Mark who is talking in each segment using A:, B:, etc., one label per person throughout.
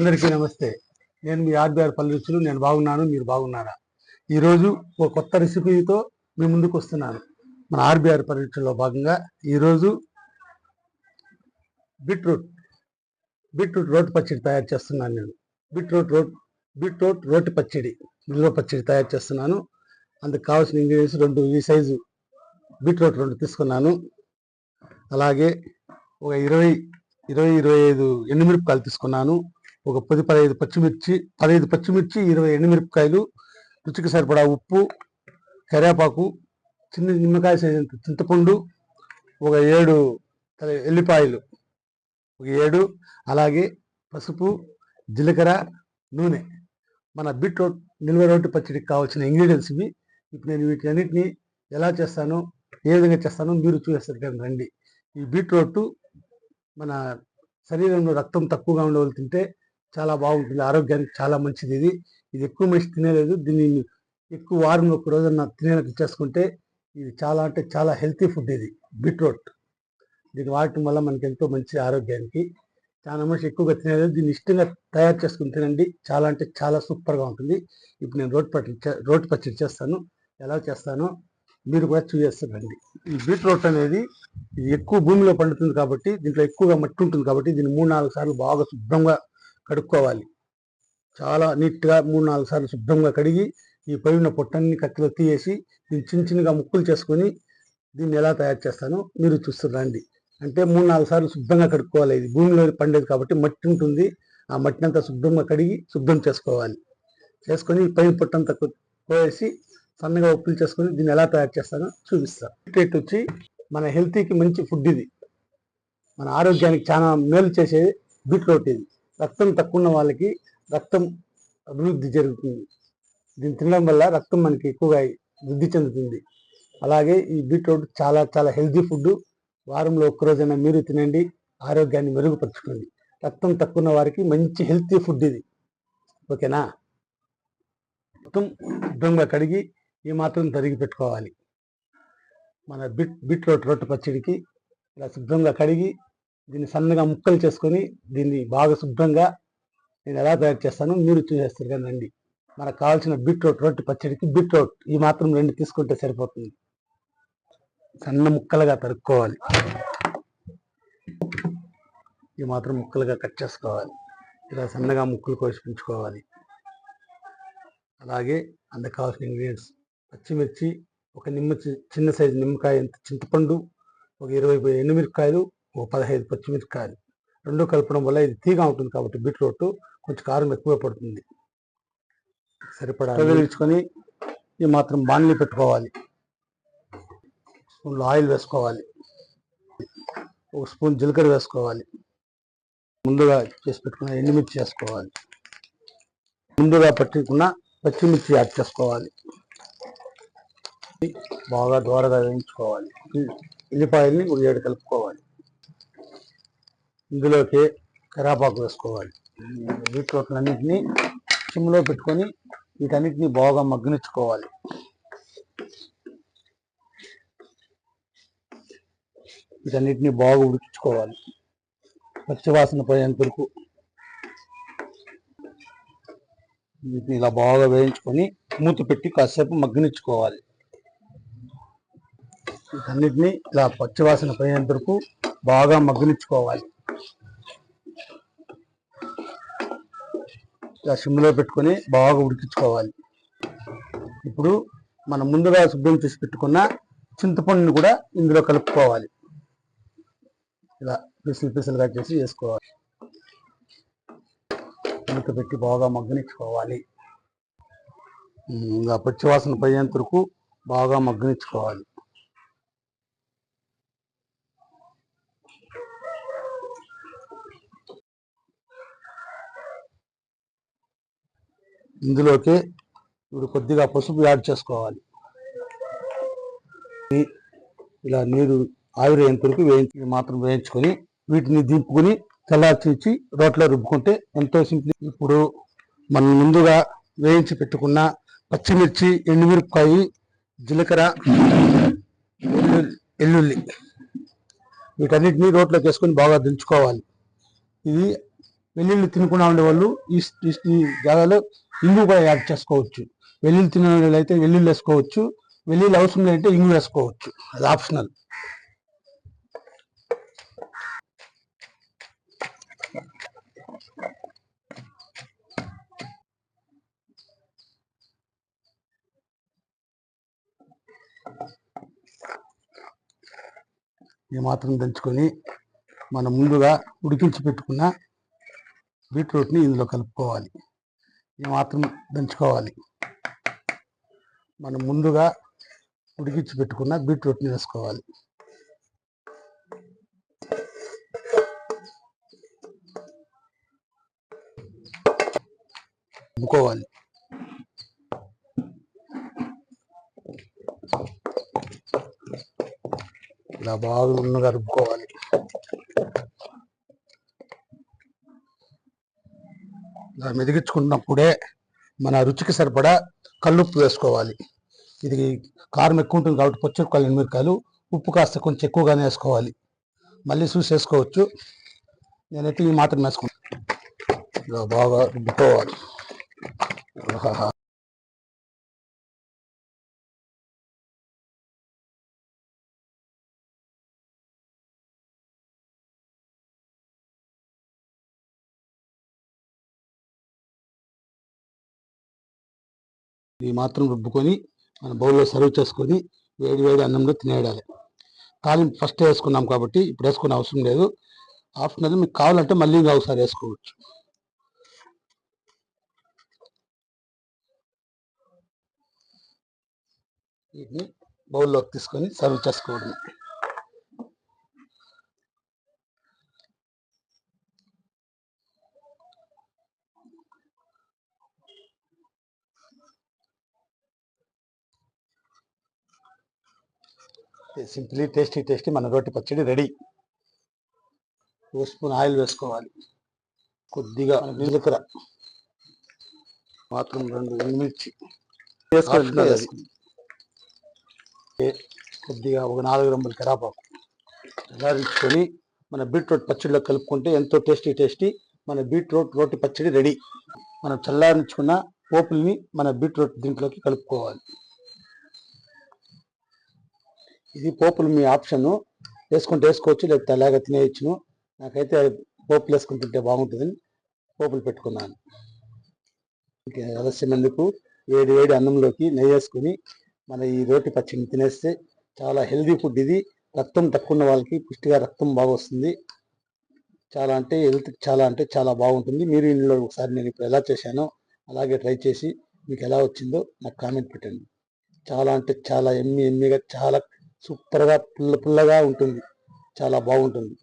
A: అందరికీ నమస్తే. నేను మీ ఆర్బీఆర్ పల్లె రుచులు నేను బాగున్నాను మీరు బాగున్నారా? ఈరోజు ఓ కొత్త రెసిపీతో మీ ముందుకు వస్తున్నాను. మన ఆర్బీఆర్ పల్లె భాగంగా ఈరోజు బీట్రూట్ బీట్రూట్ రోటి పచ్చడి తయారు చేస్తున్నాను నేను. బీట్రూట్ రోట్ బీట్రూట్ రోటి పచ్చడి నిల్వ పచ్చడి తయారు చేస్తున్నాను. అందుకు కావాల్సిన ఇంగ్రీడియంట్స్ రెండు ఈ సైజు బీట్రూట్ రెండు తీసుకున్నాను. అలాగే ఒక ఇరవై ఇరవై ఇరవై ఐదు ఎండుమిరపకాయలు తీసుకున్నాను. ఒక పది పదహైదు పచ్చిమిర్చి పదహైదు పచ్చిమిర్చి ఇరవై ఎండుమిరపకాయలు రుచికి సరిపడా ఉప్పు కరివేపాకు చిన్న నిమ్మకాయ సైజంత చింతపండు ఒక ఏడు ఎల్లిపాయలు ఒక ఏడు అలాగే పసుపు జీలకర్ర నూనె. మన బీట్రూట్ నిల్వ రోటి పచ్చడికి కావాల్సిన ఇంగ్రీడియంట్స్ ఇవి. ఇప్పుడు నేను వీటన్నిటిని ఎలా చేస్తానో ఏ విధంగా చేస్తానో మీరు చూసేస్తారు కానీ రండి. ఈ బీట్రూట్ మన శరీరంలో రక్తం తక్కువగా ఉండే వాళ్ళు తింటే చాలా బాగుంటుంది. ఆరోగ్యానికి చాలా మంచిది ఇది. ఇది ఎక్కువ మనిషి తినలేదు. దీన్ని ఎక్కువ వారంలో ఒక రోజున తినేటట్టు చేసుకుంటే ఇది చాలా అంటే చాలా హెల్తీ ఫుడ్ ఇది. బీట్రూట్. దీన్ని వాడటం వల్ల మనకి ఎంతో మంచి ఆరోగ్యానికి. చాలా మనిషి ఎక్కువగా తినలేదు. దీన్ని ఇష్టంగా తయారు చేసుకుని తినండి. చాలా అంటే చాలా సూపర్గా ఉంటుంది. ఇప్పుడు నేను రోడ్ పచ్చడి రోడ్ పచ్చడి చేస్తాను. ఎలా చేస్తానో మీరు కూడా చూసేస్తారండి ఈ బీట్రూట్ అనేది ఇది ఎక్కువ భూమిలో పండుతుంది కాబట్టి దీంట్లో ఎక్కువగా మట్టి ఉంటుంది కాబట్టి దీన్ని మూడు నాలుగు సార్లు బాగా శుభ్రంగా కడుక్కోవాలి. చాలా నీట్గా మూడు నాలుగు సార్లు శుభ్రంగా కడిగి ఈ పైన పొట్టన్ని కత్తిలో తీయేసి దీన్ని చిన్న చిన్నగా ముక్కులు చేసుకొని దీన్ని ఎలా తయారు చేస్తానో మీరు చూస్తురండి అంటే మూడు నాలుగు సార్లు శుభ్రంగా కడుక్కోవాలి. ఇది భూమిలో పండేది కాబట్టి మట్టి ఉంటుంది. ఆ మట్టిని అంతా శుభ్రంగా కడిగి శుభ్రం చేసుకోవాలి. చేసుకొని ఈ పైన పొట్టంతా కోసి సన్నగా ఉప్పులు చేసుకొని దీన్ని ఎలా తయారు చేస్తానో చూపిస్తాను బీట్రూట్ వచ్చి మన హెల్తీకి మంచి ఫుడ్ ఇది. మన ఆరోగ్యానికి చాలా మేలు చేసేది బీట్రూట్ ఇది. రక్తం తక్కువ ఉన్న వాళ్ళకి రక్తం అభివృద్ధి జరుగుతుంది. దీన్ని తినడం వల్ల రక్తం మనకి ఎక్కువగా వృద్ధి చెందుతుంది. అలాగే ఈ బీట్రూట్ చాలా చాలా హెల్తీ ఫుడ్. వారంలో ఒక్క రోజైనా మీరు తినండి ఆరోగ్యాన్ని మెరుగుపరచుకోండి. రక్తం తక్కువ ఉన్న వారికి మంచి హెల్తీ ఫుడ్ ఇది. ఓకేనా? మొత్తం శుభ్రంగా కడిగి ఈ మాత్రం తరిగి పెట్టుకోవాలి. మన బిట్ బీట్రూట్ రొట్టె పచ్చడికి ఇలా శుభ్రంగా కడిగి దీన్ని సన్నగా ముక్కలు చేసుకొని దీన్ని బాగా శుభ్రంగా నేను ఎలా తయారు చేస్తాను మీరు చూసేస్తారు కానీ రండి మనకు కావాల్సిన బీట్రూట్ రొట్టె పచ్చడికి బీట్రూట్ ఈ మాత్రం రెండు తీసుకుంటే సరిపోతుంది. సన్న ముక్కలుగా తరుక్కోవాలి. ఈ మాత్రం ముక్కలుగా కట్ చేసుకోవాలి. ఇలా సన్నగా ముక్కలు కోసి పెంచుకోవాలి అలాగే అందుకు కావాల్సిన ఇంగ్రీడియంట్స్ పచ్చిమిర్చి ఒక నిమ్మ చి- చిన్న సైజు నిమ్మకాయ ఎంత చింతపండు ఒక ఇరవై ఎండుమిరపకాయలు ఒక పదహైదు పచ్చిమిరపకాయలు. రెండు కలపడం వల్ల ఇది తీగా ఉంటుంది కాబట్టి బీట్రూట్ కొంచెం కారం ఎక్కువ పడుతుంది. సరిపడా ఈ మాత్రం బాణలి పెట్టుకోవాలి. స్పూన్లో ఆయిల్ వేసుకోవాలి. ఒక స్పూన్ జీలకర్ర వేసుకోవాలి. ముందుగా చేసి పెట్టుకున్న ఎండుమిర్చి వేసుకోవాలి. ముందుగా పట్టుకున్న పచ్చిమిర్చి యాడ్ చేసుకోవాలి. బాగా దోరగా వేయించుకోవాలి. ఉల్లిపాయల్ని ఒక ఏడు కలుపుకోవాలి. ఇందులోకి కరాపాకు వేసుకోవాలి. బీట్రూట్లన్నింటినీ సిమ్లో పెట్టుకొని వీటన్నిటినీ బాగా మగ్గనిచ్చుకోవాలి. వీటన్నిటిని బాగా ఉడికించుకోవాలి. పచ్చివాసన పోయేంత వరకు వీటిని ఇలా బాగా వేయించుకొని మూత పెట్టి కాసేపు మగ్గనిచ్చుకోవాలి. వీటన్నిటిని ఇలా పచ్చివాసన పోయేంత వరకు బాగా మగ్గనిచ్చుకోవాలి. ఇలా సిమ్లో పెట్టుకొని బాగా ఉడికించుకోవాలి. ఇప్పుడు మనం ముందుగా శుభ్రం చేసి పెట్టుకున్న చింతపండుని కూడా ఇందులో కలుపుకోవాలి. ఇలా పిసులు పిసులుగా చేసి వేసుకోవాలి. ఉడకబెట్టి పెట్టి బాగా మగ్గనిచ్చుకోవాలి. ఇంకా పచ్చివాసన పోయేంత వరకు బాగా మగ్గనిచ్చుకోవాలి. ఇందులోకి ఇప్పుడు కొద్దిగా పసుపు యాడ్ చేసుకోవాలి. ఇలా నీరు ఆవిరేంత వరకు వేయించి మాత్రం వేయించుకొని వీటిని దింపుకొని చల్లార్చి రోట్లో రుబ్బుకుంటే ఎంతో సింపుల్. ఇప్పుడు మనం ముందుగా వేయించి పెట్టుకున్న పచ్చిమిర్చి ఎండుమిరపకాయ జీలకర్ర ఎల్లుల్లి వీటన్నిటిని రోట్లోకి వేసుకొని బాగా దించుకోవాలి. ఇది వెల్లుల్లి తినకుండా ఉండేవాళ్ళు ఈ ఈ- జాగాలో ఇంగు కూడా యాడ్ చేసుకోవచ్చు. వెల్లుల్లి తినే వాళ్ళు అయితే వెల్లుల్లి వేసుకోవచ్చు. వెల్లుల్లి అవసరం లేదంటే ఇంగు వేసుకోవచ్చు. అది ఆప్షనల్. ఈ మాత్రం దంచుకొని మనం ముందుగా ఉడికించి పెట్టుకున్న బీట్రూట్ని ఇందులో కలుపుకోవాలి. ఈ మాత్రం దంచుకోవాలి. మనం ముందుగా ఉడికించి పెట్టుకున్న బీట్రూట్ని వేసుకోవాలి. అమ్ముకోవాలి ఇలా బాగా ఉన్నగా రుబ్బుకోవాలి. ఇలా మెదిగించుకున్నప్పుడే మన రుచికి సరిపడా కల్లుప్పు వేసుకోవాలి. ఇది కారం ఎక్కువ ఉంటుంది కాబట్టి పచ్చిమిరపకాయలు ఎనిమిరకాయలు ఉప్పు కాస్త కొంచెం ఎక్కువగానే వేసుకోవాలి. మళ్ళీ చూసి వేసుకోవచ్చు. నేనైతే ఈ మాత్రం వేసుకున్నాను ఇలా బాగా రుబ్బుకోవాలి. ఆహాహా. మాత్రం రుబ్బుకొని మన బౌల్లో సర్వ్ చేసుకొని వేడి వేడి అన్నంలో తినేయాలి. తాలింపు ఫస్ట్ వేసుకున్నాం కాబట్టి ఇప్పుడు వేసుకునే అవసరం లేదు. ఆప్షనల్ మీకు కావాలంటే మళ్ళీ ఇంకా ఒకసారి వేసుకోవచ్చు. వీటిని బౌల్లోకి తీసుకొని సర్వ్ చేసుకోవడం సింప్లీ టేస్టీ టేస్టీ మన రోటి పచ్చడి రెడీ. ఓ స్పూన్ ఆయిల్ వేసుకోవాలి. కొద్దిగా జీలకర్ర మాత్రం రెండు ఎండుమిర్చి కొద్దిగా ఒక నాలుగు రంబుల కరాపాకు చల్లారించుకొని మన బీట్రూట్ పచ్చడిలో కలుపుకుంటే ఎంతో టేస్టీ టేస్టీ మన బీట్రూట్ రోటి పచ్చడి రెడీ. మనం చల్లారించుకున్న పోపుల్ని మన బీట్రూట్ దీంట్లోకి కలుపుకోవాలి. ఇది పోపులు మీ ఆప్షన్. వేసుకుంటే వేసుకోవచ్చు లేకపోతే అలాగే తినేయచ్చును. నాకైతే పోపులు వేసుకుని తింటే బాగుంటుందని పోపులు పెట్టుకున్నాను. ఆలస్యం ఎందుకు? వేడి వేడి అన్నంలోకి నెయ్యి వేసుకుని మన ఈ రోటి పచ్చడిని తినేస్తే చాలా హెల్దీ ఫుడ్ ఇది. రక్తం తక్కువ ఉన్న వాళ్ళకి పుష్టిగా రక్తం బాగా వస్తుంది. చాలా అంటే హెల్త్ చాలా అంటే చాలా బాగుంటుంది. మీరు ఇంట్లో ఒకసారి నేను ఇప్పుడు ఎలా చేశానో అలాగే ట్రై చేసి మీకు ఎలా వచ్చిందో నాకు కామెంట్ పెట్టండి. చాలా అంటే చాలా ఎమ్మి ఎమ్మిగా చాలా సూపర్గా పుల్ల పుల్లగా ఉంటుంది. చాలా బాగుంటుంది.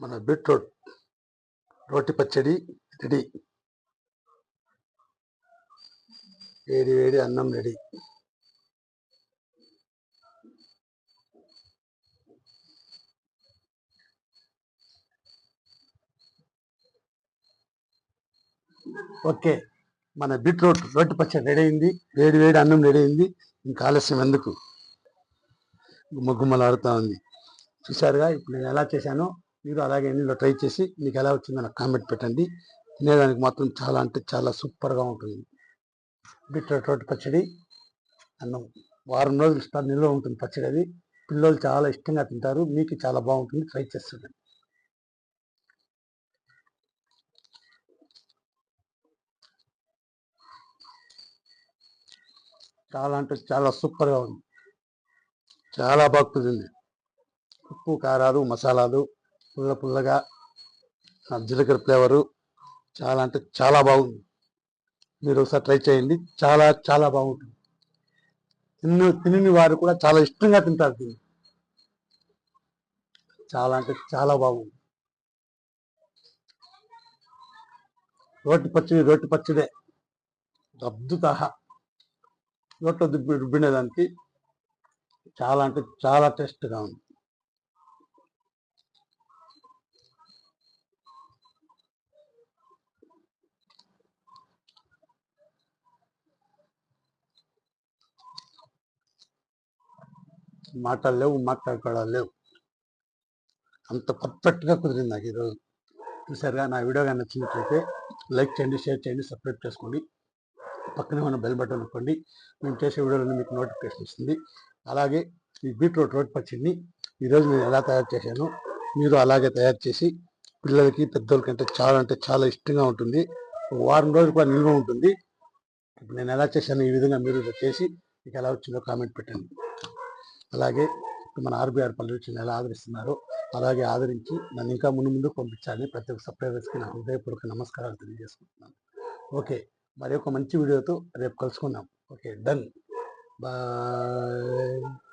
A: మన బీట్రూట్ రోటి పచ్చడి రెడీ. వేడి వేడి అన్నం రెడీ. ఓకే. మన బీట్రూట్ రోటి పచ్చడి రెడీ అయింది. వేడి వేడి అన్నం రెడీ అయింది. ఇంకా ఆలస్యం ఎందుకు? గుమ్మగుమ్మలాడుతూ ఉంది. చూసారుగా ఇప్పుడు నేను ఎలా చేశానో మీరు అలాగే ఇంట్లో ట్రై చేసి మీకు ఎలా వచ్చిందో నాకు కామెంట్ పెట్టండి. తినేదానికి మాత్రం చాలా అంటే చాలా సూపర్గా ఉంటుంది. బీట్రూట్ రోటి పచ్చడి. అన్నం వారం రోజులు నిల్వ ఉంటుంది పచ్చడి అది. పిల్లలు చాలా ఇష్టంగా తింటారు. మీకు చాలా బాగుంటుంది. ట్రై చేస్తుండండి చాలా అంటే చాలా సూపర్గా ఉంది. చాలా బాగుంది ఉప్పు కారాలు మసాలాలు పుల్ల పుల్లగా జీలకర్ర ఫ్లేవరు చాలా అంటే చాలా బాగుంది. మీరు ఒకసారి ట్రై చేయండి. చాలా చాలా బాగుంటుంది. తిన్న తినని వారు కూడా చాలా ఇష్టంగా తింటారు దీన్ని. చాలా అంటే చాలా బాగుంది. రోటి పచ్చడి రోటి పచ్చడే. అద్భుత రోట్లో దుబ్బి రుబ్బినేదానికి చాలా అంటే చాలా టేస్ట్గా ఉంది. మాటలు లేవు మాట్లాడుకోవడాలు లేవు. అంత పర్ఫెక్ట్గా కుదిరింది నాకు ఈరోజు. చూసారుగా నా వీడియో కానీ నచ్చినట్లయితే లైక్ చేయండి షేర్ చేయండి సబ్స్క్రైబ్ చేసుకోండి. పక్కనే ఉన్న బెల్ బటన్ నొక్కండి మేము చేసే వీడియోలను మీకు నోటిఫికేషన్ వస్తుంది అలాగే ఈ బీట్రూట్ రోడ్ పచ్చడిని ఈరోజు నేను ఎలా తయారు చేశాను మీరు అలాగే తయారు చేసి పిల్లలకి పెద్దోళ్ళకి అంటే చాలా అంటే చాలా ఇష్టంగా ఉంటుంది. వారం రోజులు కూడా నిల్వ ఉంటుంది. ఇప్పుడు నేను ఎలా చేశాను ఈ విధంగా మీరు చేసి మీకు ఎలా వచ్చిందో కామెంట్ పెట్టండి. అలాగే మన ఆర్బీఆర్ పల్లెలు ఎలా ఆదరిస్తున్నారో అలాగే ఆదరించి నన్ను ఇంకా ముందు ముందు పంపించాలని ప్రతి ఒక్క సబ్స్క్రైబర్స్కి నా హృదయపూర్వక నమస్కారాలు తెలియజేసుకుంటున్నాను. ఓకే. మరి ఒక మంచి వీడియోతో రేపు కలుసుకుందాం. Okay done. బాయ్.